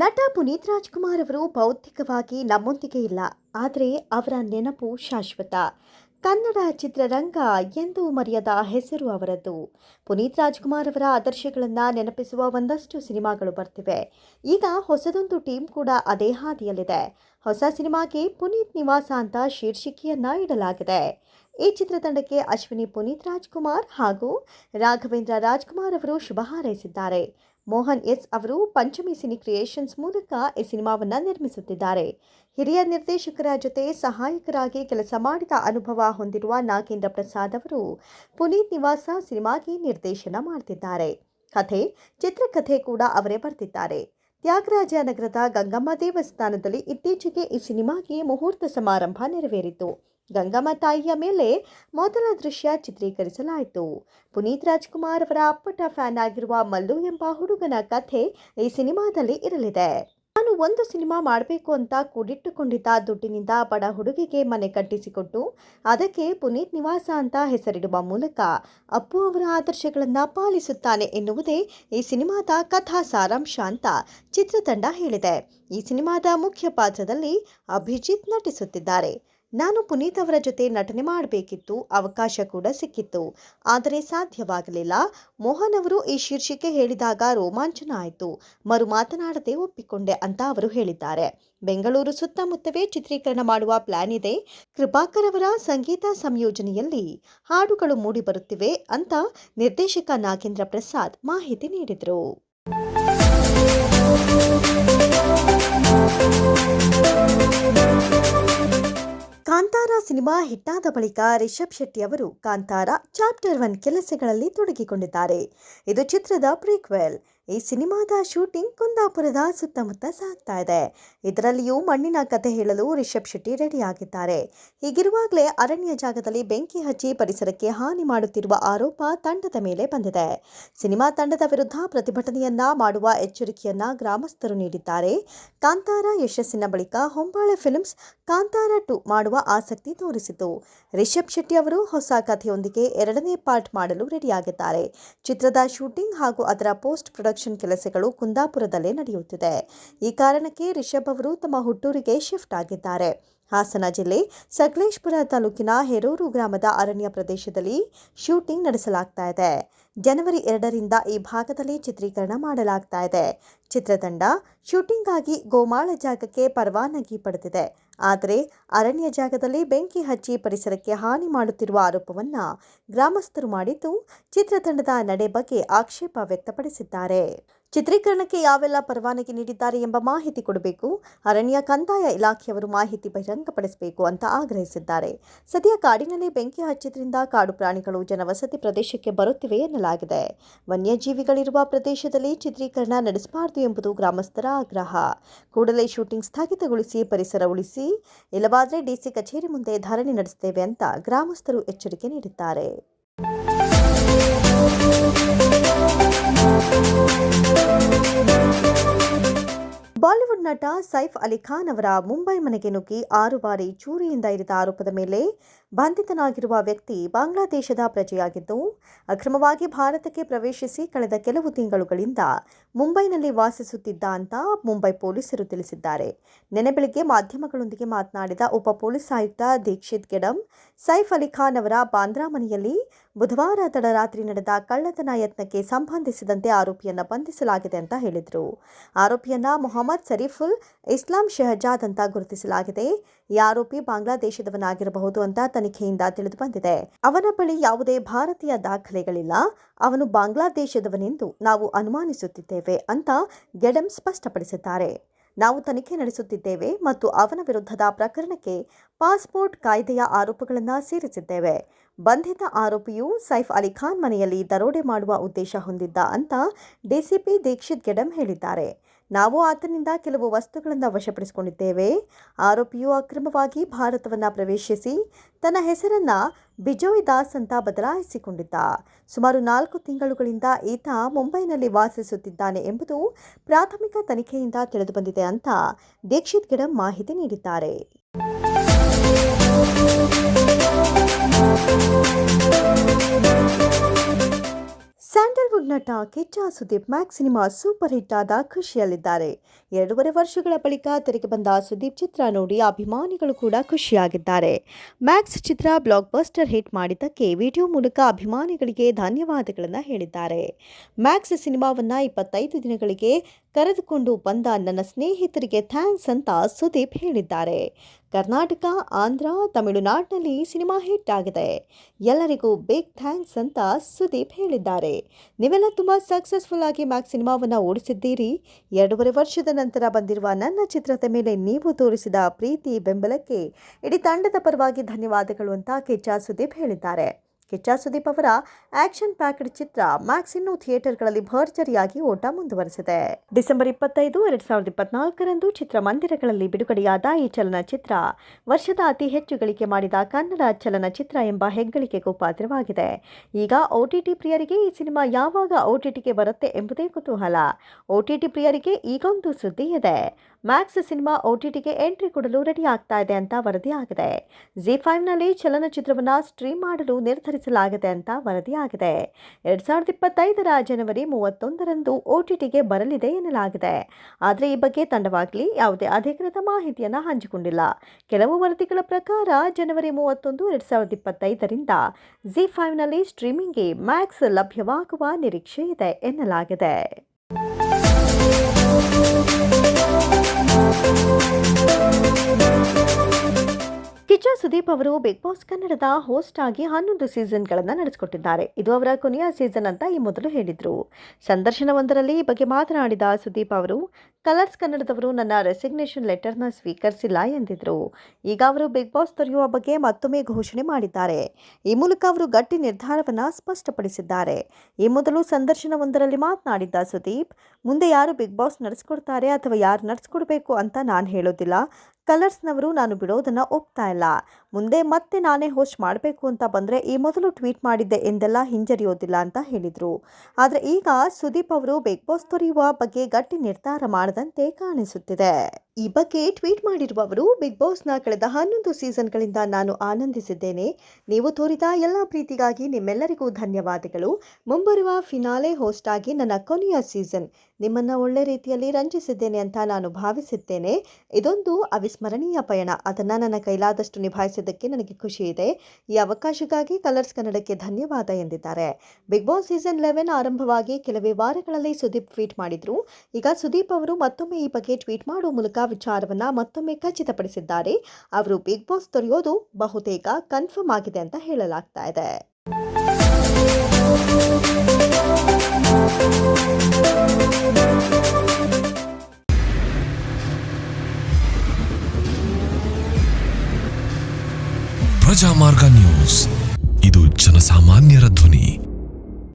ನಟ ಪುನೀತ್ ರಾಜ್ಕುಮಾರ್ ಅವರು ಭೌತಿಕವಾಗಿ ನಮ್ಮೊಂದಿಗೆ ಇಲ್ಲ, ಆದರೆ ಅವರ ನೆನಪು ಶಾಶ್ವತ. ಕನ್ನಡ ಚಿತ್ರರಂಗ ಎಂದೂ ಮರೆಯದ ಹೆಸರು ಅವರದ್ದು. ಪುನೀತ್ ರಾಜ್ಕುಮಾರ್ ಅವರ ಆದರ್ಶಗಳನ್ನು ನೆನಪಿಸುವ ಒಂದಷ್ಟು ಸಿನಿಮಾಗಳು ಬರ್ತಿವೆ. ಈಗ ಹೊಸದೊಂದು ಟೀಮ್ ಕೂಡ ಅದೇ ಹಾದಿಯಲ್ಲಿದೆ. ಹೊಸ ಸಿನಿಮಾಗೆ ಪುನೀತ್ ನಿವಾಸ ಅಂತ ಶೀರ್ಷಿಕೆಯನ್ನ ಇಡಲಾಗಿದೆ. ಈ ಚಿತ್ರತಂಡಕ್ಕೆ ಅಶ್ವಿನಿ ಪುನೀತ್ ರಾಜ್ಕುಮಾರ್ ಹಾಗೂ ರಾಘವೇಂದ್ರ ರಾಜ್ಕುಮಾರ್ ಅವರು ಶುಭ ಹಾರೈಸಿದ್ದಾರೆ. ಮೋಹನ್ ಎಸ್ ಅವರು ಪಂಚಮಿ ಸಿನಿ ಕ್ರಿಯೇಷನ್ಸ್ ಮೂಲಕ ಈ ಸಿನಿಮಾವನ್ನು ನಿರ್ಮಿಸುತ್ತಿದ್ದಾರೆ. ಹಿರಿಯ ನಿರ್ದೇಶಕರ ಜೊತೆ ಸಹಾಯಕರಾಗಿ ಕೆಲಸ ಮಾಡಿದ ಅನುಭವ ಹೊಂದಿರುವ ನಾಗೇಂದ್ರ ಪ್ರಸಾದ್ ಅವರು ಪುನೀತ್ ನಿವಾಸ ಸಿನಿಮಾಗೆ ನಿರ್ದೇಶನ ಮಾಡ್ತಿದ್ದಾರೆ. ಕಥೆ, ಚಿತ್ರಕಥೆ ಕೂಡ ಅವರೇ ಬರ್ತಿದ್ದಾರೆ. ತ್ಯಾಗರಾಜ ನಗರದ ಗಂಗಮ್ಮ ದೇವಸ್ಥಾನದಲ್ಲಿ ಇತ್ತೀಚೆಗೆ ಈ ಸಿನಿಮಾಗೆ ಮುಹೂರ್ತ ಸಮಾರಂಭ ನೆರವೇರಿತು. ಗಂಗಮ್ಮ ತಾಯಿಯ ಮೇಲೆ ಮೊದಲ ದೃಶ್ಯ ಚಿತ್ರೀಕರಿಸಲಾಯಿತು. ಪುನೀತ್ ರಾಜ್ಕುಮಾರ್ ಅವರ ಅಪ್ಪಟ ಫ್ಯಾನ್ ಆಗಿರುವ ಮಲ್ಲು ಎಂಬ ಹುಡುಗನ ಕಥೆ ಈ ಸಿನಿಮಾದಲ್ಲಿ ಇರಲಿದೆ. ನಾನು ಒಂದು ಸಿನಿಮಾ ಮಾಡಬೇಕು ಅಂತ ಕೂಡಿಟ್ಟುಕೊಂಡಿದ್ದ ದುಡ್ಡಿನಿಂದ ಬಡ ಹುಡುಗಿಗೆ ಮನೆ ಕಟ್ಟಿಸಿಕೊಟ್ಟು, ಅದಕ್ಕೆ ಪುನೀತ್ ನಿವಾಸ ಅಂತ ಹೆಸರಿಡುವ ಮೂಲಕ ಅಪ್ಪು ಅವರ ಆದರ್ಶಗಳನ್ನು ಪಾಲಿಸುತ್ತಾನೆ ಎನ್ನುವುದೇ ಈ ಸಿನಿಮಾದ ಕಥಾ ಸಾರಾಂಶ ಅಂತ ಚಿತ್ರತಂಡ ಹೇಳಿದೆ. ಈ ಸಿನಿಮಾದ ಮುಖ್ಯ ಪಾತ್ರದಲ್ಲಿ ಅಭಿಜಿತ್ ನಟಿಸುತ್ತಿದ್ದಾರೆ. ನಾನು ಪುನೀತ್ ಅವರ ಜೊತೆ ನಟನೆ ಮಾಡಬೇಕಿತ್ತು, ಅವಕಾಶ ಕೂಡ ಸಿಕ್ಕಿತ್ತು. ಆದರೆ ಸಾಧ್ಯವಾಗಲಿಲ್ಲ. ಮೋಹನ್ ಅವರು ಈ ಶೀರ್ಷಿಕೆ ಹೇಳಿದಾಗ ರೋಮಾಂಚನ ಆಯಿತು. ಮರು ಮಾತನಾಡದೆ ಒಪ್ಪಿಕೊಂಡೆ ಅಂತ ಅವರು ಹೇಳಿದ್ದಾರೆ. ಬೆಂಗಳೂರು ಸುತ್ತಮುತ್ತವೇ ಚಿತ್ರೀಕರಣ ಮಾಡುವ ಪ್ಲಾನ್ ಇದೆ. ಕೃಪಾಕರ್ ಅವರ ಸಂಗೀತ ಸಂಯೋಜನೆಯಲ್ಲಿ ಹಾಡುಗಳು ಮೂಡಿಬರುತ್ತಿವೆ ಅಂತ ನಿರ್ದೇಶಕ ನಾಗೇಂದ್ರ ಪ್ರಸಾದ್ ಮಾಹಿತಿ ನೀಡಿದರು. ಸಿನಿಮಾ ಹಿಟ್ಟಾದ ಬಳಿಕ ರಿಷಬ್ ಶೆಟ್ಟಿ ಅವರು ಕಾಂತಾರ ಚಾಪ್ಟರ್ ಒನ್ ಕೆಲಸಗಳಲ್ಲಿ ತೊಡಗಿಕೊಂಡಿದ್ದಾರೆ. ಇದು ಚಿತ್ರದ ಪ್ರೀಕ್ವೆಲ್. ಈ ಸಿನಿಮಾದ ಶೂಟಿಂಗ್ ಕುಂದಾಪುರದ ಸುತ್ತಮುತ್ತ ಸಾಗ್ತಾ ಇದೆ. ಇದರಲ್ಲಿಯೂ ಮಣ್ಣಿನ ಕಥೆ ಹೇಳಲು ರಿಷಬ್ ಶೆಟ್ಟಿ ರೆಡಿಯಾಗಿದ್ದಾರೆ. ಹೀಗಿರುವಾಗಲೇ ಅರಣ್ಯ ಜಾಗದಲ್ಲಿ ಬೆಂಕಿ ಹಚ್ಚಿ ಪರಿಸರಕ್ಕೆ ಹಾನಿ ಮಾಡುತ್ತಿರುವ ಆರೋಪ ತಂಡದ ಮೇಲೆ ಬಂದಿದೆ. ಸಿನಿಮಾ ತಂಡದ ವಿರುದ್ಧ ಪ್ರತಿಭಟನೆಯನ್ನ ಮಾಡುವ ಎಚ್ಚರಿಕೆಯನ್ನ ಗ್ರಾಮಸ್ಥರು ನೀಡಿದ್ದಾರೆ. ಕಾಂತಾರ ಯಶಸ್ಸಿನ ಬಳಿಕ ಹೊಂಬಾಳೆ ಫಿಲ್ಮ್ಸ್ ಕಾಂತಾರ ಟು ಮಾಡುವ ಆಸಕ್ತಿ ತೋರಿಸಿತು. ರಿಷಬ್ ಶೆಟ್ಟಿ ಅವರು ಹೊಸ ಕಥೆಯೊಂದಿಗೆ ಎರಡನೇ ಪಾರ್ಟ್ ಮಾಡಲು ರೆಡಿಯಾಗಿದ್ದಾರೆ. ಚಿತ್ರದ ಶೂಟಿಂಗ್ ಹಾಗೂ ಅದರ ಪೋಸ್ಟ್ ಪ್ರೊಡಕ್ಷನ್ ಕೆಲಸಗಳು ಕುಂದಾಪುರದಲ್ಲೇ ನಡೆಯುತ್ತಿದೆ. ಈ ಕಾರಣಕ್ಕೆ ರಿಷಬ್ ಅವರು ತಮ್ಮ ಹುಟ್ಟೂರಿಗೆ ಶಿಫ್ಟ್ ಆಗಿದ್ದಾರೆ. ಹಾಸನ ಜಿಲ್ಲೆ ಸಕಲೇಶ್ಪುರ ತಾಲೂಕಿನ ಹೆರೂರು ಗ್ರಾಮದ ಅರಣ್ಯ ಪ್ರದೇಶದಲ್ಲಿ ಶೂಟಿಂಗ್ ನಡೆಸಲಾಗ್ತಾ ಇದೆ. ಜನವರಿ ಎರಡರಿಂದ ಈ ಭಾಗದಲ್ಲಿ ಚಿತ್ರೀಕರಣ ಮಾಡಲಾಗ್ತಾ ಇದೆ. ಚಿತ್ರತಂಡ ಶೂಟಿಂಗ್ಗಾಗಿ ಗೋಮಾಳ ಜಾಗಕ್ಕೆ ಪರವಾನಗಿ ಪಡೆದಿದೆ. ಆದರೆ ಅರಣ್ಯ ಜಾಗದಲ್ಲಿ ಬೆಂಕಿ ಹಚ್ಚಿ ಪರಿಸರಕ್ಕೆ ಹಾನಿ ಮಾಡುತ್ತಿರುವ ಆರೋಪವನ್ನು ಗ್ರಾಮಸ್ಥರು ಮಾಡಿದ್ದು ಚಿತ್ರತಂಡದ ನಡೆ ಬಗ್ಗೆ ಆಕ್ಷೇಪ ವ್ಯಕ್ತಪಡಿಸಿದ್ದಾರೆ. ಚಿತ್ರೀಕರಣಕ್ಕೆ ಯಾವೆಲ್ಲ ಪರವಾನಗಿ ನೀಡಿದ್ದಾರೆ ಎಂಬ ಮಾಹಿತಿ ಕೊಡಬೇಕು. ಅರಣ್ಯ ಕಂದಾಯ ಇಲಾಖೆಯವರು ಮಾಹಿತಿ ಬಹಿರಂಗಪಡಿಸಬೇಕು ಅಂತ ಆಗ್ರಹಿಸಿದ್ದಾರೆ. ಸದ್ಯ ಕಾಡಿನಲ್ಲಿ ಬೆಂಕಿ ಹಚ್ಚಿದ್ರಿಂದ ಕಾಡು ಪ್ರಾಣಿಗಳು ಜನವಸತಿ ಪ್ರದೇಶಕ್ಕೆ ಬರುತ್ತಿವೆ ಎನ್ನಲಾಗಿದೆ. ವನ್ಯಜೀವಿಗಳಿರುವ ಪ್ರದೇಶದಲ್ಲಿ ಚಿತ್ರೀಕರಣ ನಡೆಸಬಾರದು ಎಂಬುದು ಗ್ರಾಮಸ್ಥರ ಆಗ್ರಹ. ಕೂಡಲೇ ಶೂಟಿಂಗ್ ಸ್ಥಗಿತಗೊಳಿಸಿ, ಪರಿಸರ ಉಳಿಸಿ, ಇಲ್ಲವಾದರೆ ಡಿಸಿ ಕಚೇರಿ ಮುಂದೆ ಧರಣಿ ನಡೆಸುತ್ತೇವೆ ಅಂತ ಗ್ರಾಮಸ್ಥರು ಎಚ್ಚರಿಕೆ ನೀಡಿದ್ದಾರೆ. Thank you. ಬಾಲಿವುಡ್ ನಟ ಸೈಫ್ ಅಲಿ ಖಾನ್ ಅವರ ಮುಂಬೈ ಮನೆಗೆ ನುಗ್ಗಿ ಆರು ಬಾರಿ ಚೂರಿಯಿಂದ ಇರಿದ ಆರೋಪದ ಮೇಲೆ ಬಂಧಿತನಾಗಿರುವ ವ್ಯಕ್ತಿ ಬಾಂಗ್ಲಾದೇಶದ ಪ್ರಜೆಯಾಗಿದ್ದು, ಅಕ್ರಮವಾಗಿ ಭಾರತಕ್ಕೆ ಪ್ರವೇಶಿಸಿ ಕಳೆದ ಕೆಲವು ತಿಂಗಳುಗಳಿಂದ ಮುಂಬೈನಲ್ಲಿ ವಾಸಿಸುತ್ತಿದ್ದ ಅಂತ ಮುಂಬೈ ಪೊಲೀಸರು ತಿಳಿಸಿದ್ದಾರೆ. ನೆನೆ ಬೆಳಿಗ್ಗೆ ಮಾಧ್ಯಮಗಳೊಂದಿಗೆ ಮಾತನಾಡಿದ ಉಪ ಪೊಲೀಸ್ ಆಯುಕ್ತ ದೀಕ್ಷಿತ್ ಗೆಡಂ, ಸೈಫ್ ಅಲಿ ಖಾನ್ ಅವರ ಬಾಂದ್ರಾ ಮನೆಯಲ್ಲಿ ಬುಧವಾರ ತಡರಾತ್ರಿ ನಡೆದ ಕಳ್ಳತನ ಯತ್ನಕ್ಕೆ ಸಂಬಂಧಿಸಿದಂತೆ ಆರೋಪಿಯನ್ನು ಬಂಧಿಸಲಾಗಿದೆ ಅಂತ ಹೇಳಿದರು. ಆರೋಪಿಯನ್ನ ಮೊಹಮ್ಮದ್ ಸರೀಫುಲ್ ಇಸ್ಲಾಂ ಶಹಜಾದ್ ಅಂತ ಗುರುತಿಸಲಾಗಿದೆ. ಈ ಆರೋಪಿ ಬಾಂಗ್ಲಾದೇಶದವನಾಗಿರಬಹುದು ಅಂತ ತನಿಖೆಯಿಂದ ತಿಳಿದು ಬಂದಿದೆ. ಅವನ ಬಳಿ ಯಾವುದೇ ಭಾರತೀಯ ದಾಖಲೆಗಳಿಲ್ಲ. ಅವನು ಬಾಂಗ್ಲಾದೇಶದವನೆಂದು ನಾವು ಅನುಮಾನಿಸುತ್ತಿದ್ದೇವೆ ಅಂತ ಗೆಡಂ ಸ್ಪಷ್ಟಪಡಿಸಿದ್ದಾರೆ. ನಾವು ತನಿಖೆ ನಡೆಸುತ್ತಿದ್ದೇವೆ ಮತ್ತು ಅವನ ವಿರುದ್ಧದ ಪ್ರಕರಣಕ್ಕೆ ಪಾಸ್ಪೋರ್ಟ್ ಕಾಯ್ದೆಯ ಆರೋಪಗಳನ್ನು ಸೇರಿಸಿದ್ದೇವೆ. ಬಂಧಿತ ಆರೋಪಿಯು ಸೈಫ್ ಅಲಿ ಖಾನ್ ಮನೆಯಲ್ಲಿ ದರೋಡೆ ಮಾಡುವ ಉದ್ದೇಶ ಹೊಂದಿದ್ದ ಅಂತ ಡಿಸಿಪಿ ದೀಕ್ಷಿತ್ ಗೆಡಂ ಹೇಳಿದ್ದಾರೆ. ನಾವು ಆತನಿಂದ ಕೆಲವು ವಸ್ತುಗಳನ್ನು ವಶಪಡಿಸಿಕೊಂಡಿದ್ದೇವೆ. ಆರೋಪಿಯು ಅಕ್ರಮವಾಗಿ ಭಾರತವನ್ನು ಪ್ರವೇಶಿಸಿ ತನ್ನ ಹೆಸರನ್ನು ಬಿಜೋಯ್ ದಾಸ್ ಅಂತ ಬದಲಾಯಿಸಿಕೊಂಡಿದ್ದ. ಸುಮಾರು ನಾಲ್ಕು ತಿಂಗಳುಗಳಿಂದ ಈತ ಮುಂಬೈನಲ್ಲಿ ವಾಸಿಸುತ್ತಿದ್ದಾನೆ ಎಂಬುದು ಪ್ರಾಥಮಿಕ ತನಿಖೆಯಿಂದ ತಿಳಿದುಬಂದಿದೆ ಅಂತ ದೀಕ್ಷಿತ್ ಗಿಡಂ ಮಾಹಿತಿ ನೀಡಿದ್ದಾರೆ. ನಟ Kichcha Sudeep Max cinema super hit ಆದ ಖುಷಿಯಲ್ಲಿದ್ದಾರೆ. ಎರಡೂವರೆ ವರ್ಷಗಳ ಬಳಿಕ ತೆರೆಗೆ ಬಂದ ಸುದೀಪ್ ಚಿತ್ರ ನೋಡಿ ಅಭಿಮಾನಿಗಳು ಕೂಡ ಖುಷಿಯಾಗಿದ್ದಾರೆ. ಮ್ಯಾಕ್ಸ್ ಚಿತ್ರ ಬ್ಲಾಕ್ ಬಸ್ಟರ್ ಹಿಟ್ ಮಾಡಿದ್ದಕ್ಕೆ ವಿಡಿಯೋ ಮೂಲಕ ಅಭಿಮಾನಿಗಳಿಗೆ ಧನ್ಯವಾದಗಳನ್ನು ಹೇಳಿದ್ದಾರೆ. ಮ್ಯಾಕ್ಸ್ ಸಿನಿಮಾವನ್ನು ಇಪ್ಪತ್ತೈದು ದಿನಗಳಿಗೆ ಕರೆದುಕೊಂಡು ಬಂದ ನನ್ನ ಸ್ನೇಹಿತರಿಗೆ ಥ್ಯಾಂಕ್ಸ್ ಅಂತ ಸುದೀಪ್ ಹೇಳಿದ್ದಾರೆ. ಕರ್ನಾಟಕ, ಆಂಧ್ರ, ತಮಿಳುನಾಡಿನಲ್ಲಿ ಸಿನಿಮಾ ಹಿಟ್ ಆಗಿದೆ. ಎಲ್ಲರಿಗೂ ಬಿಗ್ ಥ್ಯಾಂಕ್ಸ್ ಅಂತ ಸುದೀಪ್ ಹೇಳಿದ್ದಾರೆ. ನೀವೆಲ್ಲ ತುಂಬ ಸಕ್ಸಸ್ಫುಲ್ ಆಗಿ ಮ್ಯಾಕ್ ಸಿನಿಮಾವನ್ನು ಓಡಿಸಿದ್ದೀರಿ. ಎರಡೂವರೆ ವರ್ಷದ ನಂತರ ಬಂದಿರುವ ನನ್ನ ಚಿತ್ರದ ಮೇಲೆ ನೀವು ತೋರಿಸಿದ ಪ್ರೀತಿ ಬೆಂಬಲಕ್ಕೆ ಇಡೀ ತಂಡದ ಪರವಾಗಿ ಧನ್ಯವಾದಗಳು ಅಂತ ಕಿಚ್ಚ ಸುದೀಪ್ ಹೇಳಿದ್ದಾರೆ. ಕಿಚ್ಚ ಸುದೀಪ್ ಅವರ ಆಕ್ಷನ್ ಪ್ಯಾಕ್ಡ್ ಚಿತ್ರ ಮ್ಯಾಕ್ಸ್ ಇನ್ನು ಥಿಯೇಟರ್ಗಳಲ್ಲಿ ಭರ್ಜರಿಯಾಗಿ ಓಟ ಮುಂದುವರೆಸಿದೆ. ಡಿಸೆಂಬರ್ ಇಪ್ಪತ್ತೈದು, ಎರಡ್ ಸಾವಿರದ ಇಪ್ಪತ್ನಾಲ್ಕರಂದು ಚಿತ್ರಮಂದಿರಗಳಲ್ಲಿ ಬಿಡುಗಡೆಯಾದ ಈ ಚಲನಚಿತ್ರ ವರ್ಷದ ಅತಿ ಹೆಚ್ಚು ಗಳಿಕೆ ಮಾಡಿದ ಕನ್ನಡ ಚಲನಚಿತ್ರ ಎಂಬ ಹೆಗ್ಗಳಿಕೆಗೂ ಪಾತ್ರವಾಗಿದೆ ಈಗ ಒಟಿಟಿ ಪ್ರಿಯರಿಗೆ ಈ ಸಿನಿಮಾ ಯಾವಾಗ ಒಟಿಟಿಗೆ ಬರುತ್ತೆ ಎಂಬುದೇ ಕುತೂಹಲ. ಒಟಿಟಿ ಪ್ರಿಯರಿಗೆ ಈಗೊಂದು ಸುದ್ದಿ ಇದೆ. ಮ್ಯಾಕ್ಸ್ ಸಿನಿಮಾ ಒಟಿಟಿಗೆ ಎಂಟ್ರಿ ಕೊಡಲು ರೆಡಿ ಆಗ್ತಾ ಇದೆ ಅಂತ ವರದಿಯಾಗಿದೆ ಜಿ ಫೈವ್ನಲ್ಲಿ ಚಲನಚಿತ್ರವನ್ನು ಸ್ಟ್ರೀಮ್ ಮಾಡಲು ನಿರ್ಧರಿಸಲಾಗಿದೆ ಅಂತ ವರದಿಯಾಗಿದೆ ಎರಡ್ ಸಾವಿರದ ಇಪ್ಪತ್ತೈದರ ಜನವರಿ ಮೂವತ್ತೊಂದರಂದು ಒಟಿಟಿಗೆ ಬರಲಿದೆ ಎನ್ನಲಾಗಿದೆ. ಆದರೆ ಈ ಬಗ್ಗೆ ತಂಡವಾಗಲಿ ಯಾವುದೇ ಅಧಿಕೃತ ಮಾಹಿತಿಯನ್ನು ಹಂಚಿಕೊಂಡಿಲ್ಲ. ಕೆಲವು ವರದಿಗಳ ಪ್ರಕಾರ ಜನವರಿ ಮೂವತ್ತೊಂದು ಎರಡ್ ಸಾವಿರದ ಇಪ್ಪತ್ತೈದರಿಂದ ಜಿ ಫೈವ್ನಲ್ಲಿ ಸ್ಟ್ರೀಮಿಂಗ್ಗೆ ಮ್ಯಾಕ್ಸ್ ಲಭ್ಯವಾಗುವ ನಿರೀಕ್ಷೆ ಇದೆ ಎನ್ನಲಾಗಿದೆ. ಸುದೀಪ್ ಅವರು ಬಿಗ್ ಬಾಸ್ ಕನ್ನಡದ ಹೋಸ್ಟ್ ಆಗಿ ಹನ್ನೊಂದು ಸೀಸನ್ಗಳನ್ನು ನಡೆಸಿಕೊಟ್ಟಿದ್ದಾರೆ. ಇದು ಅವರ ಕೊನೆಯ ಸೀಸನ್ ಅಂತ ಈ ಮೊದಲು ಹೇಳಿದ್ರು. ಸಂದರ್ಶನವೊಂದರಲ್ಲಿ ಈ ಬಗ್ಗೆ ಮಾತನಾಡಿದ ಸುದೀಪ್ ಅವರು ಕಲರ್ಸ್ ಕನ್ನಡದವರು ನನ್ನ ರೆಸಿಗ್ನೇಷನ್ ಲೆಟರ್ನ ಸ್ವೀಕರಿಸಿಲ್ಲ ಎಂದಿದ್ರು. ಈಗ ಅವರು ಬಿಗ್ ಬಾಸ್ ತೊರೆಯುವ ಬಗ್ಗೆ ಮತ್ತೊಮ್ಮೆ ಘೋಷಣೆ ಮಾಡಿದ್ದಾರೆ. ಈ ಮೂಲಕ ಅವರು ಗಟ್ಟಿ ನಿರ್ಧಾರವನ್ನು ಸ್ಪಷ್ಟಪಡಿಸಿದ್ದಾರೆ. ಈ ಮೊದಲು ಸಂದರ್ಶನವೊಂದರಲ್ಲಿ ಮಾತನಾಡಿದ್ದ ಸುದೀಪ್, ಮುಂದೆ ಯಾರು ಬಿಗ್ ಬಾಸ್ ನಡೆಸ್ಕೊಡ್ತಾರೆ ಅಥವಾ ಯಾರು ನಡೆಸ್ಕೊಡ್ಬೇಕು ಅಂತ ನಾನು ಹೇಳೋದಿಲ್ಲ. ಕಲರ್ಸ್ನವರು ನಾನು ಬಿಡೋದನ್ನು ಒಪ್ತಾ ಇಲ್ಲ. ಮುಂದೆ ಮತ್ತೆ ನಾನೇ ಹೋಸ್ಟ್ ಮಾಡಬೇಕು ಅಂತ ಬಂದರೆ ಈ ಮೊದಲು ಟ್ವೀಟ್ ಮಾಡಿದ್ದೆ ಎಂದೆಲ್ಲ ಹಿಂಜರಿಯೋದಿಲ್ಲ ಅಂತ ಹೇಳಿದರು. ಆದರೆ ಈಗ ಸುದೀಪ್ ಅವರು ಬಿಗ್ ಬಾಸ್ ತೊರೆಯುವ ಬಗ್ಗೆ ಗಟ್ಟಿ ನಿರ್ಧಾರ ಮಾಡದಂತೆ ಕಾಣಿಸುತ್ತಿದೆ. ಈ ಬಗ್ಗೆ ಟ್ವೀಟ್ ಮಾಡಿರುವ ಅವರು ಬಿಗ್ ಬಾಸ್ನ ಕಳೆದ ಹನ್ನೊಂದು ಸೀಸನ್ಗಳಿಂದ ನಾನು ಆನಂದಿಸಿದ್ದೇನೆ. ನೀವು ತೋರಿದ ಎಲ್ಲ ಪ್ರೀತಿಗಾಗಿ ನಿಮ್ಮೆಲ್ಲರಿಗೂ ಧನ್ಯವಾದಗಳು. ಮುಂಬರುವ ಫಿನಾಲೆ ಹೋಸ್ಟ್ ಆಗಿ ನನ್ನ ಕೊನೆಯ ಸೀಸನ್ ನಿಮ್ಮನ್ನು ಒಳ್ಳೆ ರೀತಿಯಲ್ಲಿ ರಂಜಿಸಿದ್ದೇನೆ ಅಂತ ನಾನು ಭಾವಿಸಿದ್ದೇನೆ. ಇದೊಂದು ಅವಿಸ್ಮರಣೀಯ ಪಯಣ. ಅದನ್ನು ನನ್ನ ಕೈಲಾದಷ್ಟು ನಿಭಾಯಿಸಿದ್ದಕ್ಕೆ ನನಗೆ ಖುಷಿ ಇದೆ. ಈ ಅವಕಾಶಕ್ಕಾಗಿ ಕಲರ್ಸ್ ಕನ್ನಡಕ್ಕೆ ಧನ್ಯವಾದ ಎಂದಿದ್ದಾರೆ. ಬಿಗ್ ಬಾಸ್ ಸೀಸನ್ ಲೆವೆನ್ ಆರಂಭವಾಗಿ ಕೆಲವೇ ವಾರಗಳಲ್ಲಿ ಸುದೀಪ್ ಟ್ವೀಟ್ ಮಾಡಿದ್ರು. ಈಗ ಸುದೀಪ್ ಅವರು ಮತ್ತೊಮ್ಮೆ ಈ ಬಗ್ಗೆ ಟ್ವೀಟ್ ಮಾಡುವ ಮೂಲಕ ವಿಚಾರವನ್ನ ಮತ್ತೊಮ್ಮೆ ಖಚಿತಪಡಿಸಿದ್ದಾರೆ. ಅವರು ಬಿಗ್ ಬಾಸ್ ತೊರೆಯೋದು ಬಹುತೇಕ ಕನ್ಫರ್ಮ್ ಆಗಿದೆ ಅಂತ ಹೇಳಲಾಗ್ತಾ ಇದೆ. ಪ್ರಜಾಮಾರ್ಗ ನ್ಯೂಸ್. ಇದು ಜನಸಾಮಾನ್ಯರ ಧ್ವನಿ.